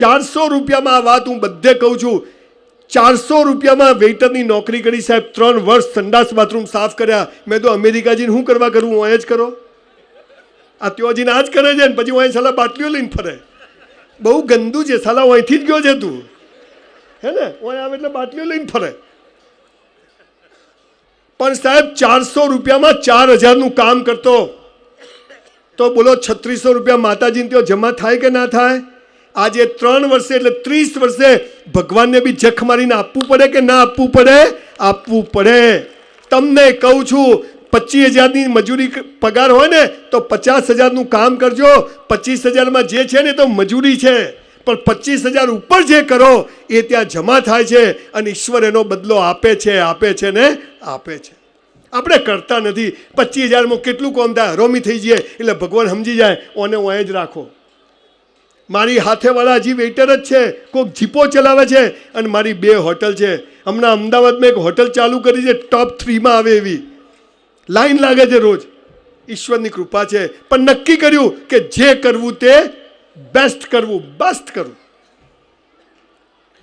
ચારસો રૂપિયામાં આ વાત હું બધે કહું છું. ચારસો રૂપિયામાં વેઇટરની નોકરી કરી સાહેબ, ત્રણ વર્ષ સંડાસ બાથરૂમ સાફ કર્યા. મેં તો અમેરિકા જઈને શું કરવા કરું? હું અહીંયા જ કરો? આ ત્યાં જઈને આ જ કરે છે ને, પછી હું અહીં સાલા બાટલીઓ લઈને ફરે. બહુ ગંદુ છે સાલા, હું અહીંથી જ ગયો છે તું. હે ને? હું આવે એટલે બાટલીઓ લઈને ફરે. પણ સાહેબ, ચારસો રૂપિયામાં ચાર હજારનું કામ કરતો. તો બોલો, છત્રીસો રૂપિયા માતાજીને ત્યાં જમા થાય કે ના થાય? આજે ત્રણ વર્ષે એટલે ત્રીસ વર્ષે ભગવાનને બી જખ મારીને આપવું પડે કે ના આપવું પડે? આપવું પડે. તમને કહું છું, પચીસ હજારની મજૂરી પગાર હોય ને, તો પચાસ હજારનું કામ કરજો. પચીસ હજારમાં જે છે ને તો મજૂરી છે. પણ પચીસ હજાર ઉપર જે કરો, એ ત્યાં જમા થાય છે અને ઈશ્વર એનો બદલો આપે છે આપે છે ને આપે છે. આપણે કરતા નથી. પચીસ હજારમાં કેટલું કોમ થાય? હરોમી થઈ જઈએ એટલે ભગવાન સમજી જાય. ઓને ઓય જ રાખો. મારી હાથેવાળા હજી વેઇટર જ છે કોઈક જીપો ચલાવે છે અને મારી બે હોટલ છે. હમણાં અમદાવાદમાં એક હોટલ ચાલુ કરી છે ટોપ થ્રીમાં આવે એવી. લાઈન લાગે છે રોજ. ઈશ્વરની કૃપા છે. પણ નક્કી કર્યું કે જે કરવું તે બેસ્ટ કરવું બેસ્ટ કરવું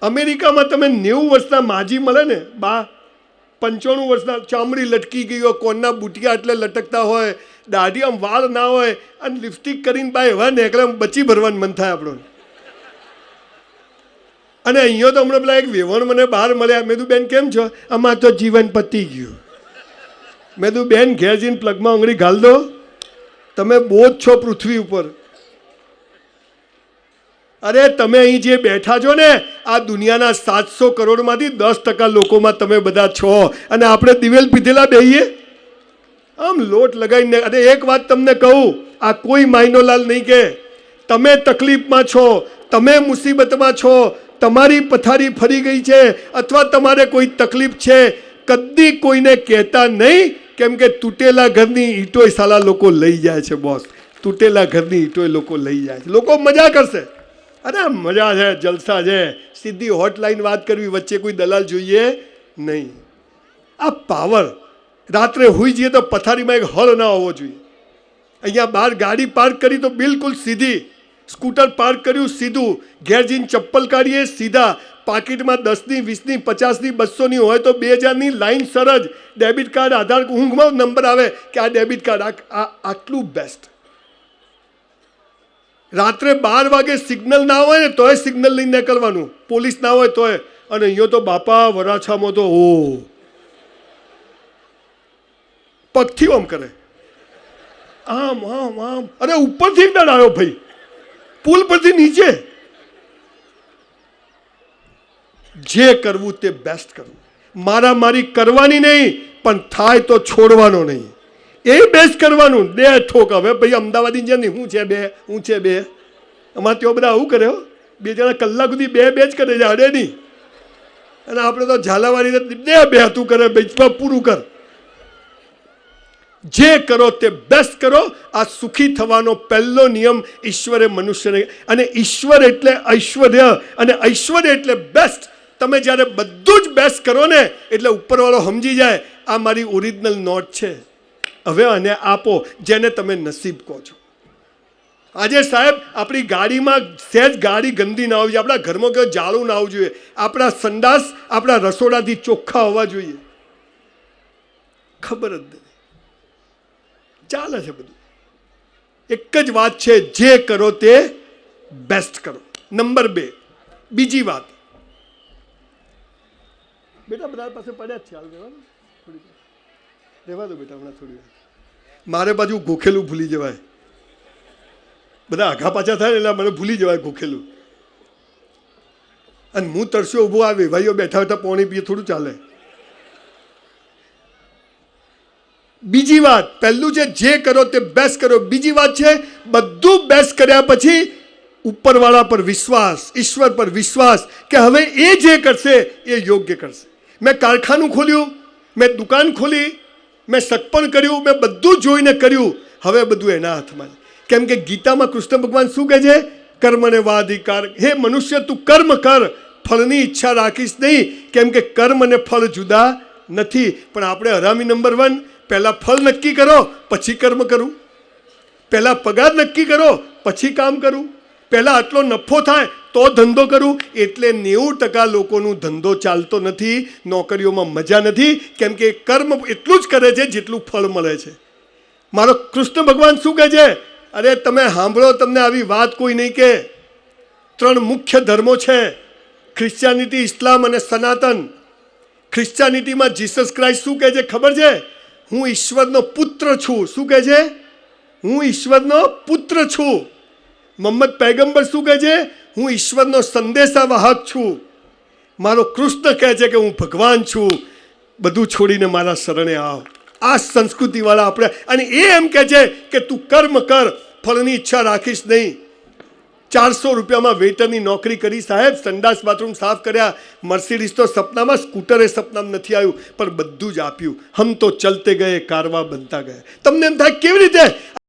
અમેરિકામાં તમે નેવું વર્ષના માજી મળે ને, બા, પંચાણું વર્ષના ચામડી લટકી ગઈ હોય, કોનના બુટિયા એટલે લટકતા હોય દાઢી આમ વાળ ના હોય અને લિપસ્ટિક કરીને બાય એવા નીકળે આમ બચી ભરવાનું મન થાય આપણું. અને અહીંયા તો હમણાં પેલા એક વેવણ મને બહાર મળ્યા. મેં તું બેન, કેમ છો? આમાં તો જીવન પતી ગયું. મેં તું બેન, ઘેર જઈને પ્લગમાં આંગળી ઘાલ દો. તમે બહુ જ છો પૃથ્વી ઉપર. અરે, તમે અહીં જે બેઠા છો ને, આ દુનિયાના સાતસો કરોડમાંથી દસ ટકા લોકોમાં તમે બધા છો. અને આપણે દિવેલ પીધેલા બેહીએ. આમ લોટ લગાવીને અને એક વાત તમને કહું, આ કોઈ માઇનોલાલ નહીં કે. તમે તકલીફમાં છો, તમે મુસીબતમાં છો, તમારી પથારી ફરી ગઈ છે, અથવા તમારે કોઈ તકલીફ છે, કદી કોઈને કહેતા નહીં કેમ કે તૂટેલા ઘરની ઈંટોય સાલા લોકો લઈ જાય છે બોસ તૂટેલા ઘરની ઈંટોય લોકો લઈ જાય છે. લોકો મજા કરશે. અરે, મજા છે, જલસા છે. સીધી હોટલાઈન વાત કરવી વચ્ચે કોઈ દલાલ જોઈએ નહીં. આ પાવર રાત્રે હોઈ જઈએ તો પથારીમાં એક હળ ના હોવો જોઈએ. અહીંયા બહાર ગાડી પાર્ક કરી તો બિલકુલ સીધી. સ્કૂટર પાર્ક કર્યું સીધું. ઘેર જઈને ચપ્પલ કાઢીએ સીધા. પાકીટમાં દસની, વીસની, પચાસની, બસોની હોય તો બે હજારની લાઈન સરજ. ડેબિટ કાર્ડ, આધાર ઊંઘમાં નંબર આવે કે આ ડેબિટ કાર્ડ આ આટલું બેસ્ટ રાત્રે બાર વાગે સિગ્નલ ના હોય ને તોય સિગ્નલ લઈને નીકળવાનું. પોલીસ ના હોય તોય. અને અહીંયા તો બાપા વરાછામાં તો ઓ પગથી આમ કરે. આમ આમ આમ. અરે ઉપરથી ડરાયો ભાઈ. પુલ પરથી નીચે. જે કરવું તે બેસ્ટ કરવું. મારા મારી કરવાની નહીં, પણ થાય તો છોડવાનો નહીં. એ બેસ્ટ કરવાનું. બે ઠોક હવે ભાઈ અમદાવાદની જેમ નહીં હું છે બે, હું છે બે. અમારે તેઓ બધા આવું કર્યો બે જણા કલાક સુધી બે બે જ કરે છે અડે નહીં. અને આપણે તો ઝાલાવાળી બે બે તું કરે, ભાઈ પૂરું કર. જે કરો તે બેસ્ટ કરો. આ સુખી થવાનો પહેલો નિયમ ઈશ્વરે મનુષ્યને અને ઈશ્વર એટલે ઐશ્વર્ય. અને ઐશ્વર્ય એટલે બેસ્ટ તમે જ્યારે બધું જ બેસ્ટ કરો ને, એટલે ઉપરવાળો સમજી જાય, આ મારી ઓરિજિનલ નોટ છે. હવે આને આપો, જેને તમે નસીબ કહો છો. આજે સાહેબ, આપણી ગાડીમાં સહેજ ગાડી ગંદી ના હોવી જોઈએ. આપણા ઘરમાં કયો જાળું ના આવવું જોઈએ. આપણા સંડાસ, આપણા રસોડાથી ચોખ્ખા હોવા જોઈએ. ખબર જ નહીં. ચાલે છે બધું. એક જ વાત છે, જે કરો તે બેસ્ટ કરો. નંબર બે, બીજી વાત. બેટા, બધા પાસે પડ્યા જ છે, હાલ રહેવાનું થોડી. રહેવા દો બેટા, હમણાં થોડી વાર. મારે બાજુ ગોખેલું ભૂલી જવાય. બધા આઘા પાછા થાય એટલે મને ભૂલી જવાય ગોખેલું. અને હું તરસ્યો ઊભો આવે ભાઈઓ બેઠા બેઠા પાણી પીએ, થોડું ચાલે બીજી વાત, પહેલું છે, જે કરો તે બેસ્ટ કરો. બીજી વાત છે, બધું બેસ્ટ કર્યા પછી ઉપરવાળા પર વિશ્વાસ, ઈશ્વર પર વિશ્વાસ કે હવે એ જે કરશે, એ યોગ્ય કરશે. મેં કારખાનું ખોલ્યું, મેં દુકાન ખોલી, મેં સગપણ કર્યું, મેં બધું જોઈને કર્યું. હવે બધું એના હાથમાં કેમ કે ગીતામાં કૃષ્ણ ભગવાન શું કહે છે? કર્મને વાધિકાર હે મનુષ્ય, તું કર્મ કર. ફળની ઈચ્છા રાખીશ નહીં. કેમ કે કર્મ અને ફળ જુદા નથી. પણ આપણે હરામી નંબર વન પહેલાં ફળ નક્કી કરો, પછી કર્મ કરું. પહેલાં પગાર નક્કી કરો, પછી કામ કરું. પહેલાં આટલો નફો થાય તો ધંધો કરું. એટલે નેવું ટકા લોકોનું ધંધો ચાલતો નથી, નોકરીઓમાં મજા નથી, કેમ કે કર્મ એટલું જ કરે છે જેટલું ફળ મળે છે. મારો કૃષ્ણ ભગવાન શું કહે છે? અરે, તમે સાંભળો, તમને આવી વાત કોઈ નહીં કે. ત્રણ મુખ્ય ધર્મો છે. ખ્રિશ્ચિયાનિટી, ઇસ્લામ અને સનાતન. ખ્રિશ્ચિયાનિટીમાં જીસસ ક્રાઇસ્ટ શું કહે છે? ખબર છે? હું ઈશ્વરનો પુત્ર છું. શું કહે છે? હું ઈશ્વરનો પુત્ર છું. મોહમ્મદ પૈગંબર શું કહે છે? હું ઈશ્વરનો સંદેશાવાહક છું. મારો કૃષ્ણ કહે છે કે હું ભગવાન છું. બધું છોડીને મારા શરણે આવ. આ સંસ્કૃતિવાળા આપણે અને એ એમ કહે છે કે તું કર્મ કર, ફળની ઈચ્છા રાખીશ નહીં. ચારસો રૂપિયામાં વેટરની નોકરી કરી. સાહેબ, સંડાસ બાથરૂમ સાફ કર્યા. મર્સિડીઝ તો સપનામાં, સ્કૂટરે સપનામાં નથી આવ્યું, પણ બધું જ આપ્યું. હમ તો ચલતે ગયે, કારવા બનતા ગયા. તમને એમ થાય, કેવી રીતે?